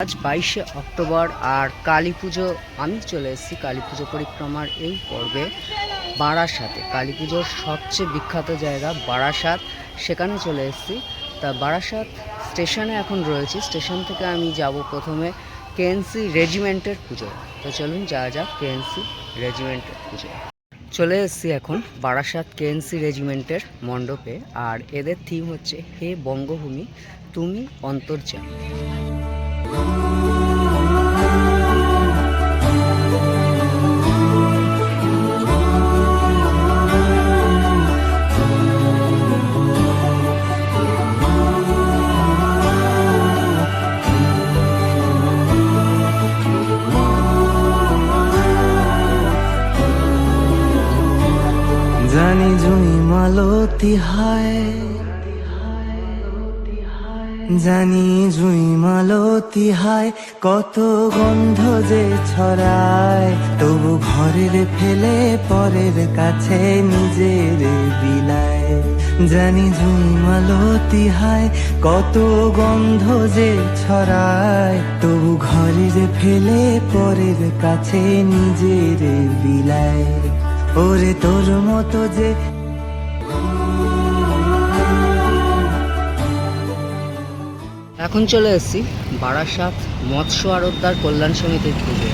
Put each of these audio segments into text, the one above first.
আজ বাইশে অক্টোবর আর কালী পুজো। আমি চলে এসেছি কালী পুজো পরিক্রমার এই পর্বে বারাসাতে কালী পুজোর সবচেয়ে বিখ্যাত জায়গা বারাসাত। সেখানে চলে এসেছি। তা বারাসাত স্টেশনে এখন রয়েছি। স্টেশন থেকে আমি যাব প্রথমে কেএনসি রেজিমেন্টের পুজো তো চলুন যাওয়া যাক কেএনসি রেজিমেন্টের পুজো চলে এসেছি এখন বারাসাত কেএনসি রেজিমেন্টের মণ্ডপে। আর এদের থিম হচ্ছে হে বঙ্গভূমি, তুমি অন্তর্যাম জানি জুই মালতি হায়। জানি জুই মালতি হায়, কত গন্ধ যে ছড়ায়। তবু ঘরের ফেলে পরের কাছে নিজের বিলায় জানি জুই মালতি হায়, কত গন্ধ যে ছড়ায়। তবু ঘরের ফেলে পরের কাছে নিজের বিলায় ওরে তোর মতো যে এখন চলে এসেছি বারাসাত মৎস্য আড়তদার কল্যাণ সমিতির পুজো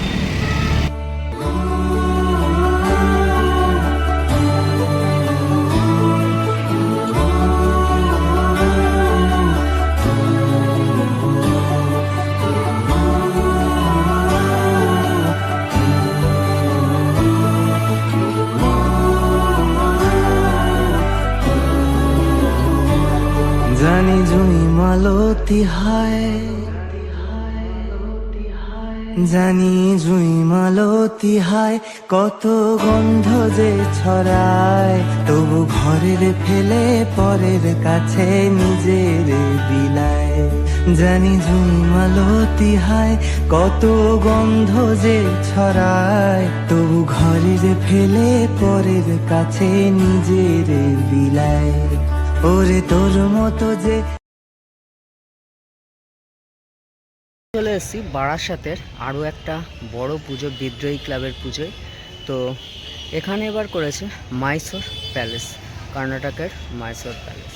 জানি জুই মালতি হায়, কত গন্ধ যে ছড়ায়। তবু ঘরের ফেলে পরের কাছে নিজের বিলায় জানি জুই মালতি হায়, কত গন্ধ যে ছড়ায়। তবু ঘরের ফেলে পরের কাছে নিজের বিলায় ওরে তোর মতো যে চলে এসেছি বারাসাতের আরও একটা বড় পুজো, বিদ্রোহী ক্লাবের পুজোয়। তো এখানে এবার করেছে মাইসোর প্যালেস, কর্ণাটকের মাইসোর প্যালেস।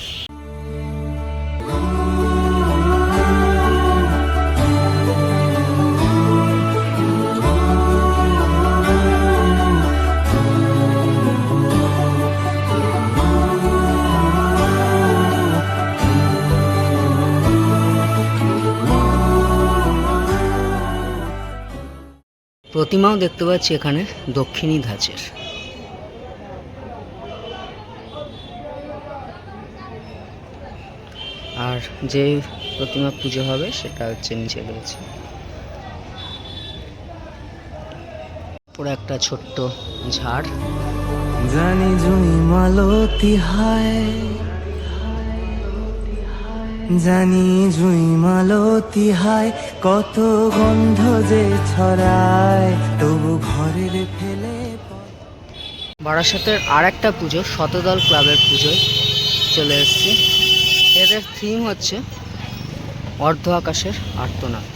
প্রতিমাও দেখতে পাচ্ছি এখানে দক্ষিণী ধাঁচের। আর যে প্রতিমা পুজো হবে সেটা হচ্ছে নিচে রয়েছে পুরো একটা ছোট্ট ঝাড়। জানি জুই মালতি হায়। জানি জুই মালতি হায়, কত গন্ধ যে ছড়ায়, তবু ঘরের ফেলে বারাসাতের আর একটা পুজো, শতদল ক্লাবের পুজোয় চলে এসেছি। এদের থিম হচ্ছে অর্ধ আকাশের আর্তনাদ।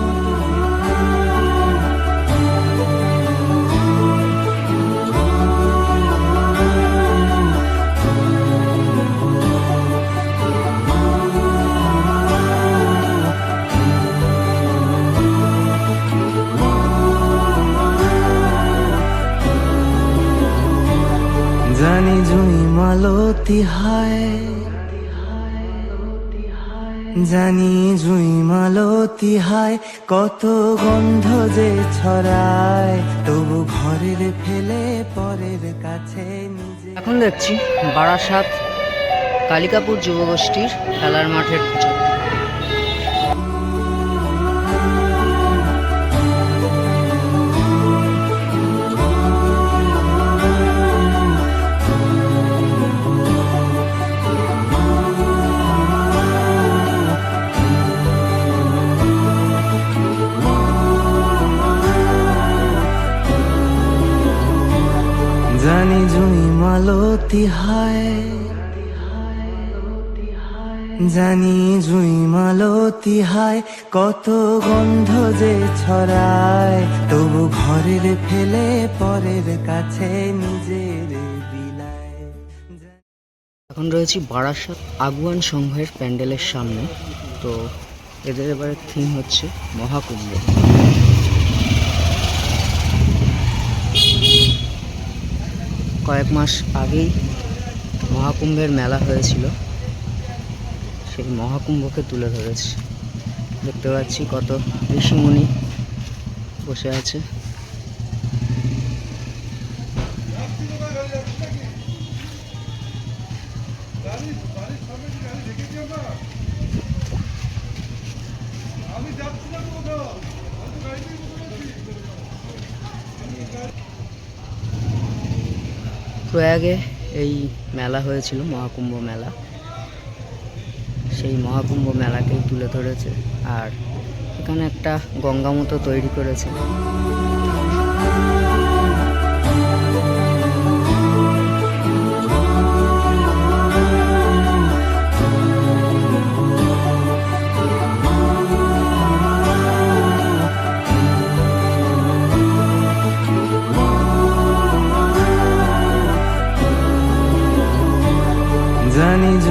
মালতি হয়। জানি জুই মালতি হায়, কত গন্ধ যে ছড়ায়, তবু ঘরের ফেলে পরের কাছে নিজে। এখন দেখছি বারাসাত কালিকাপুর যুবগোষ্ঠীর খেলার মাঠের পুজো মালতি হায়, জানি জুই মালতি হায়, কত গন্ধ যে ছড়ায়, তবু ঘরের ফেলে পরের কাছে নিজের বিলায় এখন রয়েছি বারাসাত আগুয়ান সংঘের প্যান্ডেলের সামনে, তো এদের এবারে থিম হচ্ছে মহাকুম্ভ। কয়েক মাস আগেই মহাকুম্ভের মেলা হয়েছিল। সেই মহাকুম্ভকে তুলে ধরেছে। দেখতে পাচ্ছি কত ঋষিমুনি বসে আছে। প্রয়াগে এই মেলা হয়েছিল, মহাকুম্ভ মেলা। সেই মহাকুম্ভ মেলাকেই তুলে ধরেছে। আর এখানে একটা গঙ্গা মতো তৈরি করেছে।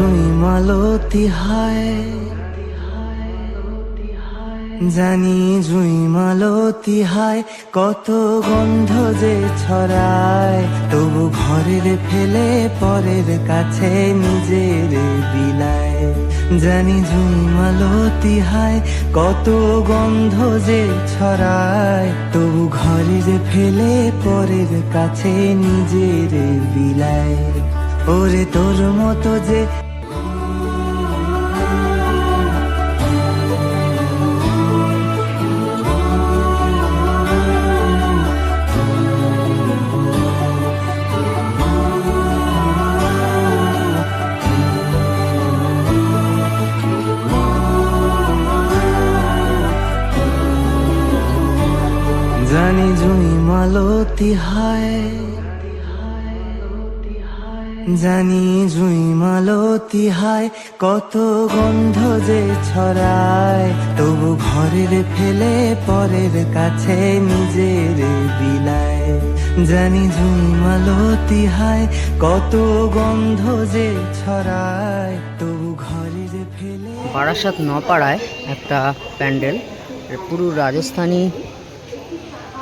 জুই মালতি হায়। জানি জুই মালতি হায়, কত গন্ধ যে ছড়ায়। তবু ঘরের ফেলে পরের কাছে নিজের বিলায় জানি জুই মালতি হায়, কত গন্ধ যে ছড়ায়। তবু ঘরের ফেলে পরের কাছে নিজের বিলায় ওরে তোর মতো যে জানি জুই মালতি হায়। জানি জুই মালতি হায়, কত গন্ধ যে ছড়ায়। তবু ঘরের ফেলে পরের কাছে নিজের বিলায়। জানি জুই মালতি হায়, কত গন্ধ যে ছড়ায়। তবু ঘরের ফেলে বারাসাত নপাড়ায় একটা প্যান্ডেল পুরো রাজস্থানী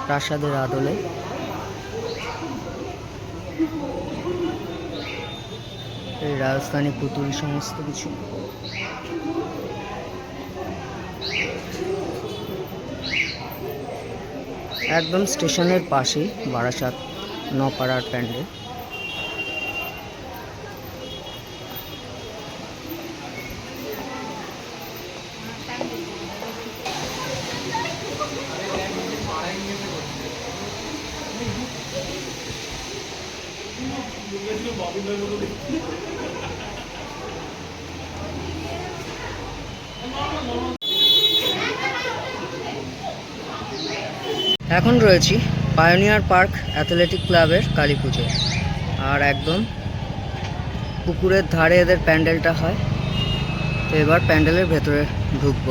প্রাসাদের আদলে। এই রাজস্থানী পুতুল সমস্ত কিছু। একদম স্টেশনের পাশেই বারাসাত নপাড়ার প্যান্ডেল। এখন রয়েছি পায়োনিয়ার পার্ক অ্যাথলেটিক ক্লাবের কালী পুজো আর একদম পুকুরের ধারে এদের প্যান্ডেলটা হয়। তো এবার প্যান্ডেলের ভেতরে ঢুকবো।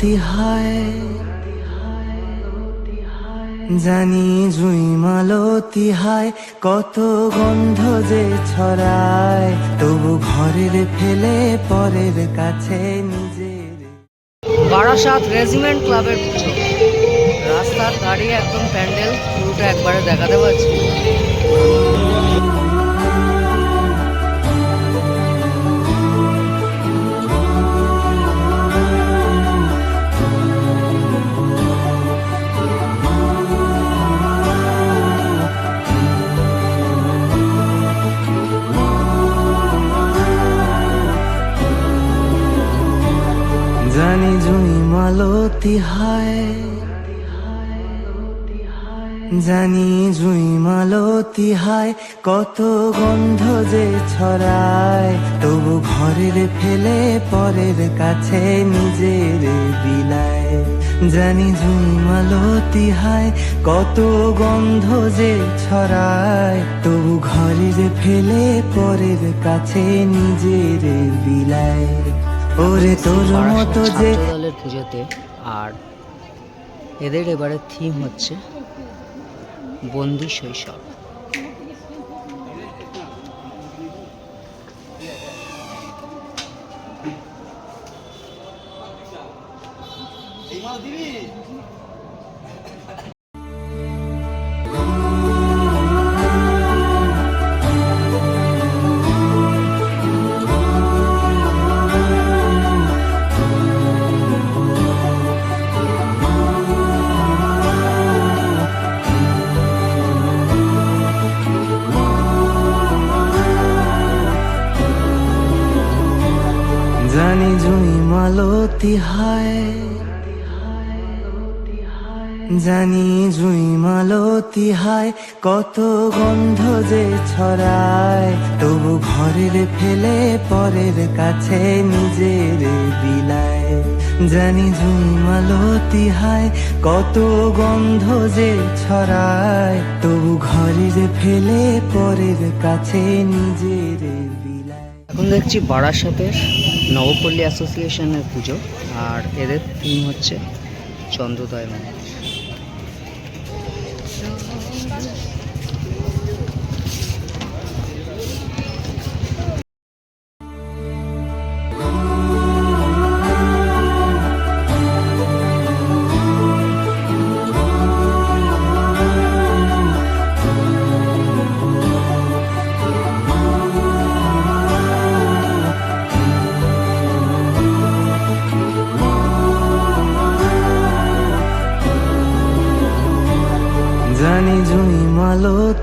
মালতি হায়, জানি জুই মালতি হায়, কত গন্ধ যে ছড়ায়, তবু ঘরের ফেলে পরের কাছে নিজের। বারাসাত রেজিমেন্ট ক্লাবের রাস্তার দাঁড়িয়ে একদম প্যান্ডেল, পুরোটা একবারে দেখাতে পারছি মালতি হায়। জানি জুই মালতি হায় কত গন্ধ যে ছড়ায়। তবু ঘরের ফেলে পরের কাছে নিজের বিলায় জানি জুই মালতি হায় কত গন্ধ যে ছড়ায়। তবু ঘরের ফেলে পরের কাছে নিজের বিলায় ওরে তোর মতো যে পুজোতে আর এদের এবারে থিম হচ্ছে বন্দি শৈশব। মালতি হায়, কত গন্ধ যে ছড়ায়। তবু ঘরের ফেলে পরের কাছে নিজের বিলায় জানি জুই মালতি হায়, কত গন্ধ যে ছড়ায়। তবু ঘরের ফেলে পরের কাছে নিজের বিলায় এখন দেখছি বারাসাতের নবপল্লী অ্যাসোসিয়েশনের পুজো, আর এদের থিম হচ্ছে চন্দ্রোদয় মন্দির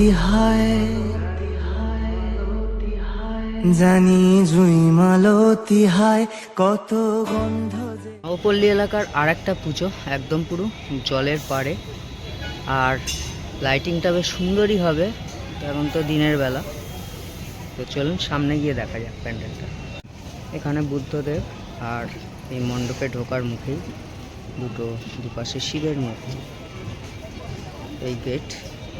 হায়। জানি জুই মালতি হায়, কত গন্ধ যে এলাকার আর একটা পুজো, একদম পুরো জলের পাড়ে। আর লাইটিংটা বেশ সুন্দরই হবে এখন তো দিনের বেলা। তো চলুন সামনে গিয়ে দেখা যাক প্যান্ডেলটা। এখানে বুদ্ধদেব আর এই মণ্ডপে ঢোকার মুখেই দুটো, দুপাশে শিবের মূর্তি। এই গেট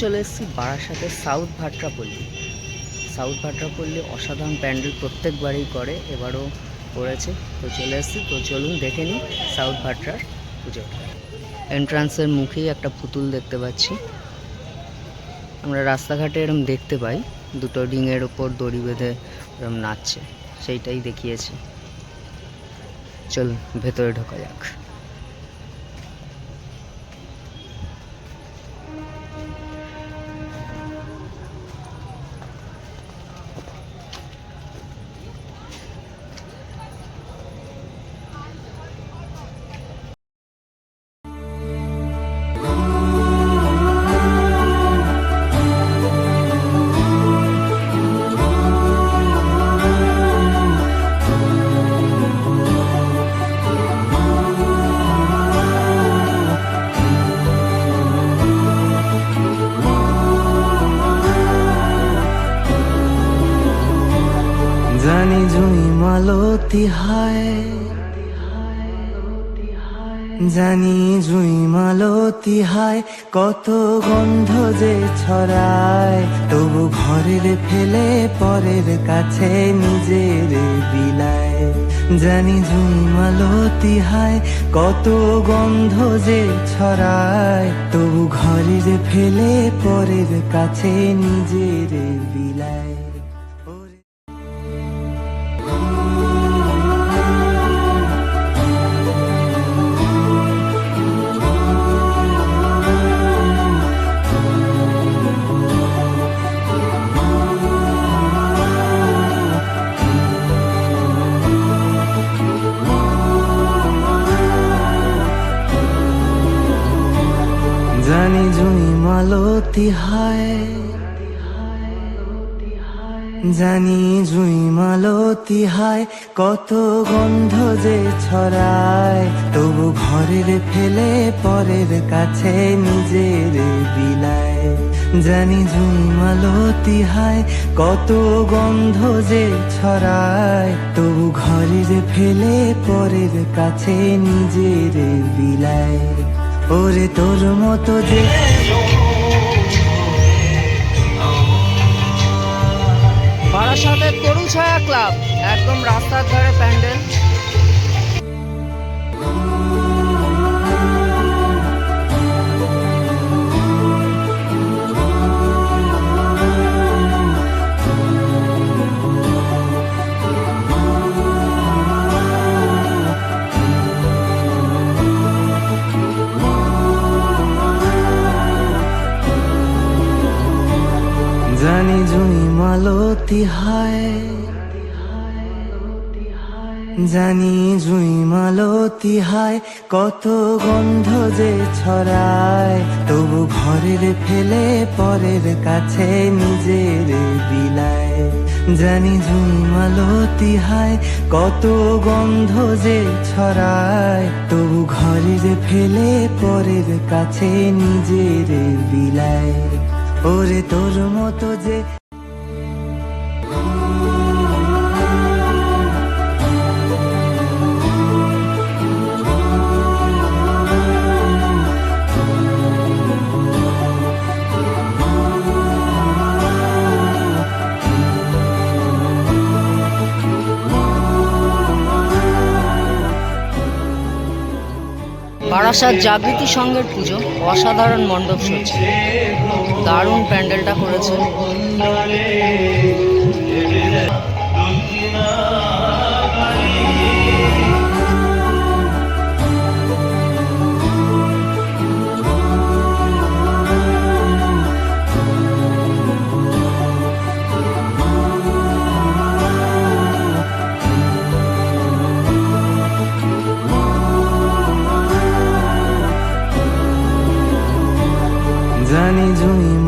চলে এসেছি বারাসাতের সাউথ ভাট্রাপল্লী। সাউথ ভাট্রাপল্লী অসাধারণ প্যান্ডেল প্রত্যেকবারই করে, এবারও করেছে। তো চলে এসেছি, তো চলুন দেখে নিই সাউথ ভাট্রার পুজোটা। এন্ট্রান্সের মুখেই একটা পুতুল দেখতে পাচ্ছি। আমরা রাস্তাঘাটে এরম দেখতে পাই, দুটো ডিঙের ওপর দড়ি বেঁধে এরম নাচছে, সেইটাই দেখিয়েছে। চলুন, ভেতরে ঢোকা যাক। কত গন্ধ যে ছড়ায়, তবু ঘরের ফেলে পরের কাছে নিজের বিলায় জানি ঝুমালতি মালতি হায় কত গন্ধ যে ছড়ায়, তবু ঘরের ফেলে পরের কাছে নিজের বিলায় জানি জুই মালতি হায়, কত গন্ধ যে ছড়ায়, তবু ঘরের ফেলে পরের কাছে নিজের বিলায় জানি জুই মালতি হায়, কত গন্ধ যে ছড়ায়, তবু ঘরের ফেলে পরের কাছে নিজের বিলায় ওরে তোর মতো যে বারাসাতের তরু ছায়া ক্লাব একদম রাস্তার ধারে প্যান্ডেল। জানি জুই মালতি হায়, কত গন্ধ যে ছড়ায়। তবু ঘরের ফেলে পরের কাছে নিজের বিলায়। জানি জুই মালতি হায়, কত গন্ধ যে ছড়ায়। তবু ঘরের ফেলে পরের কাছে নিজের বিলায়। ওরে তোর মতো যে বারাসাত জাগৃতি সংঘের পুজো অসাধারণ মণ্ডপ সজ্জা। দারুণ প্যান্ডেলটা করেছে।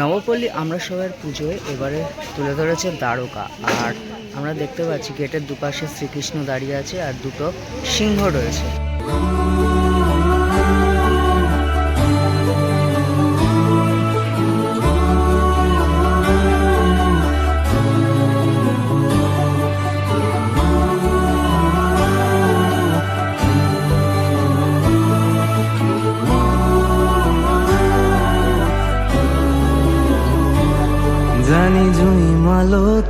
নবপল্লী আমরা সবাই পুজোয় এবারে তুলে ধরেছে দ্বারকা। আর আমরা দেখতে পাচ্ছি গেটের দুপাশে শ্রীকৃষ্ণ দাঁড়িয়ে আছে আর দুটো সিংহ রয়েছে।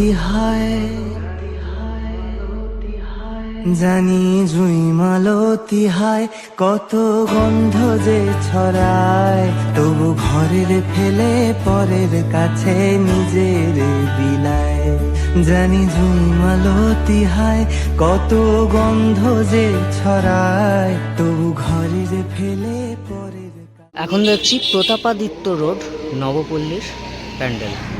মালতি হায়। জানি জুই মালতি হায়, কত গন্ধ যে ছড়ায়। তবু ঘরের ফেলে পরের কাছে নিজের বিলায় জানি জুই মালতি হায়, কত গন্ধ যে ছড়ায়। তবু ঘরের ফেলে পরের এখন দেখছি প্রতাপাদিত্য রোড, নবপল্লীর প্যান্ডেল।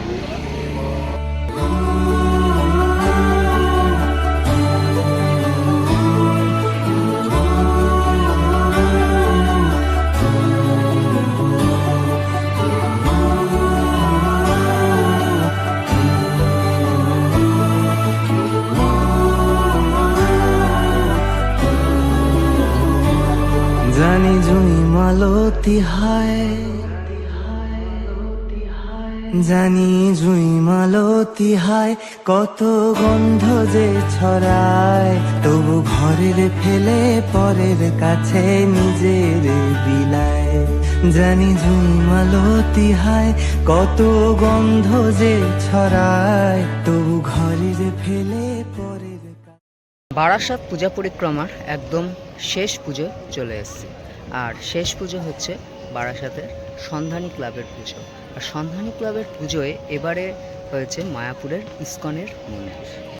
হায়। জানি জুই মালতি হায়, কত গন্ধ যে ছড়ায়। তবু ঘরের ফেলে পরের কাছে নিজের বিলায় জানি জুই মালতি হায়, কত গন্ধ যে ছড়ায়। তবু ঘরের ফেলে পরের বারাসাত পূজা পরিক্রমার একদম শেষ পুজো চলে এসেছে। আর শেষ পুজো হচ্ছে বারাসাতের সন্ধানী ক্লাবের পুজো। আর সন্ধানী ক্লাবের পুজোয় এবারে হয়েছে মায়াপুরের ইস্কনের মন্দির।